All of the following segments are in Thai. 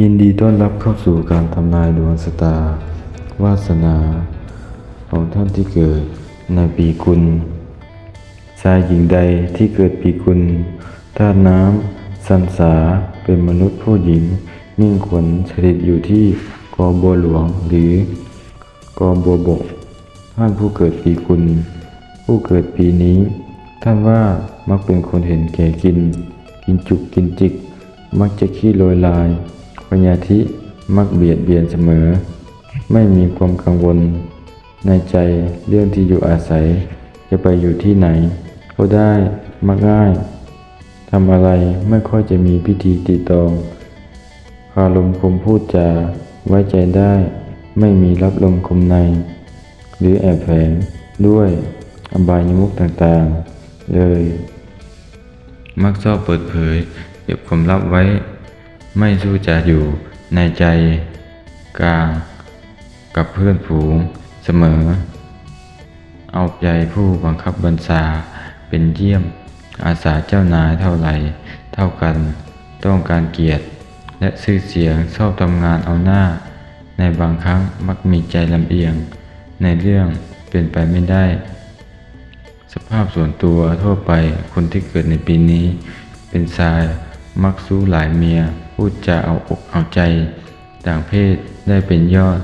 ยินดีต้อนรับเข้าสู่การทำนายดวงชะตา วาสนา ของท่านที่เกิดในปีกุลชายหญิงใดที่เกิดปีกุลธาตุน้ำสันสาเป็นมนุษย์ผู้หญิง มิ่งขวัญสถิตอยู่ที่กอบัวหลวงหรือกอบัวบก ท่านผู้เกิดปีกุลผู้เกิดปีนี้ ท่านว่ามักเป็นคนเห็นแก่กิน กินจุกกินจิก มักจะขี้โรยลาย ญญาธิมักเบียดเบียนเสมอ ไม่มีความกังวล ในใจเรื่องที่อยู่อาศัย จะไปอยู่ที่ไหน ก็ได้มักง่ายทำอะไรไม่ค่อยจะมีพิธีตีตองคารมคมพูดจาไว้ใจได้ ไม่มีรับลมคมใน หรือแอบแฝงด้วยอบายมุกต่างๆ เลย มักชอบเปิดเผยเก็บความลับไว้ ไม่สู้จะอยู่ในใจกลางกับเพื่อนฝูงเสมอ เอาใจผู้บังคับบัญชาเป็นเยี่ยมอาสาเจ้านายเท่าไหร่ เท่ากัน ต้องการเกียรติ และชื่อเสียงชอบทำงานเอาหน้า ในบางครั้งมักมีใจลำเอียง ในเรื่องเป็นไปไม่ได้ สภาพส่วนตัวทั่วไปคนที่เกิดในปีนี้ เป็นชายมักสู้หลายเมีย พูดจาเอาอกเอาใจ ต่างเพศได้เป็นยอด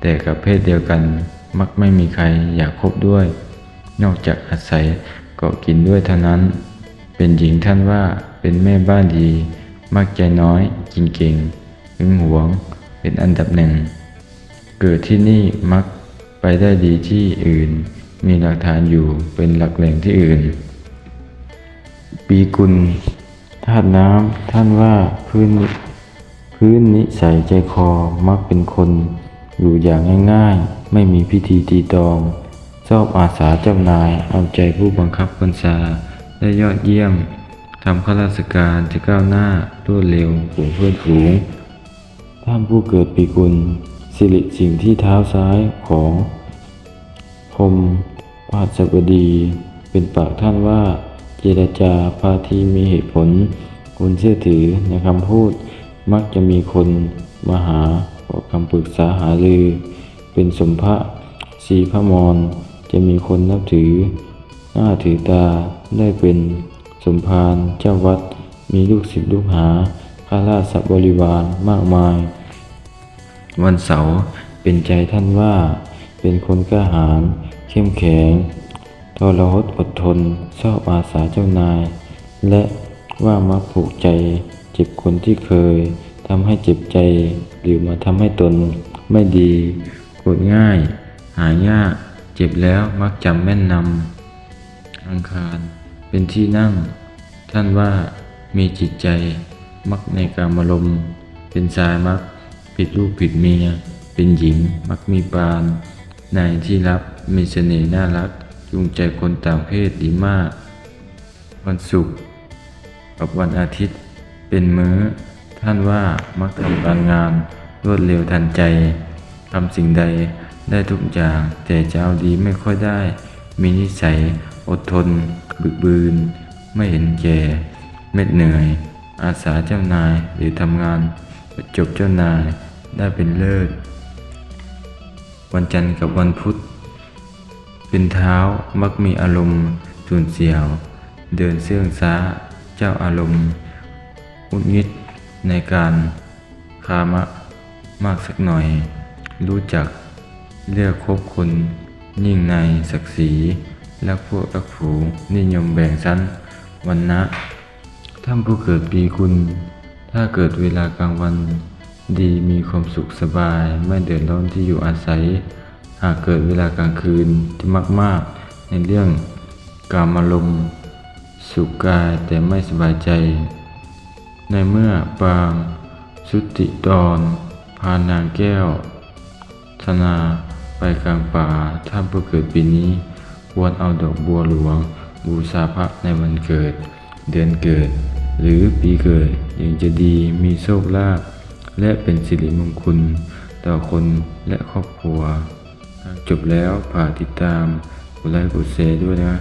แต่กับเพศเดียวกันมักไม่มีใครอยากคบด้วย นอกจากอาศัยเกาะกินด้วยเท่านั้น เป็นหญิงท่านว่าเป็นแม่บ้านดี มักใจน้อย กินเก่งหึงหวง เป็นอันดับหนึ่ง เกิดที่นี่มักไปได้ดีที่อื่น มีหลักฐานอยู่เป็นหลักแหล่งที่อื่น ปีกุล ธาตุน้ำท่านว่าพื้นนิพื้นนิสัยใจคอมักเป็นคนอยู่อย่างง่ายๆ ไม่มีพิธีตีตองชอบอาสาเจ้านายเอาใจผู้บังคับบัญชาได้ยอดเยี่ยมทำข้าราชการจะก้าวหน้ารวดเร็วกว่าเพื่อนฝูงท่านผู้เกิดปีกุลสิริสิ่งที่เท้าซ้ายของพรมพาสบดี เป็นปากท่านว่า เจรจาพาทีมีเหตุผลคนเชื่อถือในคำพูด มักจะมีคนมาหาขอคำปรึกษาหารือ เป็นสมภะสีพระมรจะมีคนนับถือ หน้าถือตาได้เป็นสมภารเจ้าวัด มีลูกศิษย์ลูกหาข้าราชบริวารมากมาย วันเสาร์เป็นใจท่านว่า เป็นคนกล้าหาญเข้มแข็ง รหดอดทนชอบอาสาเจ้านาย และว่ามักผูกใจ เจ็บคนที่เคยทำให้เจ็บใจ หรือมาทำให้ตนไม่ดีโกรธง่าย หายากเจ็บแล้วมักจำแม่นนำอังคาร เป็นที่นั่ง ท่านว่ามีจิตใจ มักในการมารมเป็นชายมักผิดลูกผิดเมีย เป็นหญิงมักมีปานในที่รับมีเสน่ห์น่ารัก จูงใจคนต่างเพศดีมาก วันศุกร์กับวันอาทิตย์ เป็นมื้อ ท่านว่ามักทำการงานรวดเร็วทันใจทำสิ่งใดได้ทุกอย่าง แต่จะเอาดีไม่ค่อยได้ มีนิสัย อดทน บึกบืน ไม่เห็นแก่ เม็ดเหนื่อย อาสาเจ้านายหรือทำงานประจบเจ้านายได้เป็นเลิศ วันจันทร์กับวันพุธ เป็นเท้ามักมีอารมณ์สูญเสียว เดินเสื่องช้า เจ้าอารมณ์อุดงิดในการคามะมากสักหน่อย รู้จักเลือกคบคนยิ่งในศักดิ์ศรีและพวกรักผูนิยมแบ่งชั้นวันนะท่านผู้เกิดปีคุณ ถ้าเกิดเวลากลางวัน ดีมีความสุขสบาย ไม่เดือดร้อนที่อยู่อาศัย หากเกิดเวลากลางคืนที่มากๆ ในเรื่องกามารมณ์สุขกายแต่ไม่สบายใจ ในเมื่อปางสุติดอนพานางแก้ว ธนาไปกลางป่าถ้าผู้เกิดปีนี้ควรเอาดอกบัวหลวง บูชาพระในวันเกิด เดือนเกิด หรือปีเกิดยังจะดีมีโชคลาภและเป็นสิริมงคลต่อคนและครอบครัว จบแล้วฝากติดตามกดไลค์กดแชร์ด้วยนะ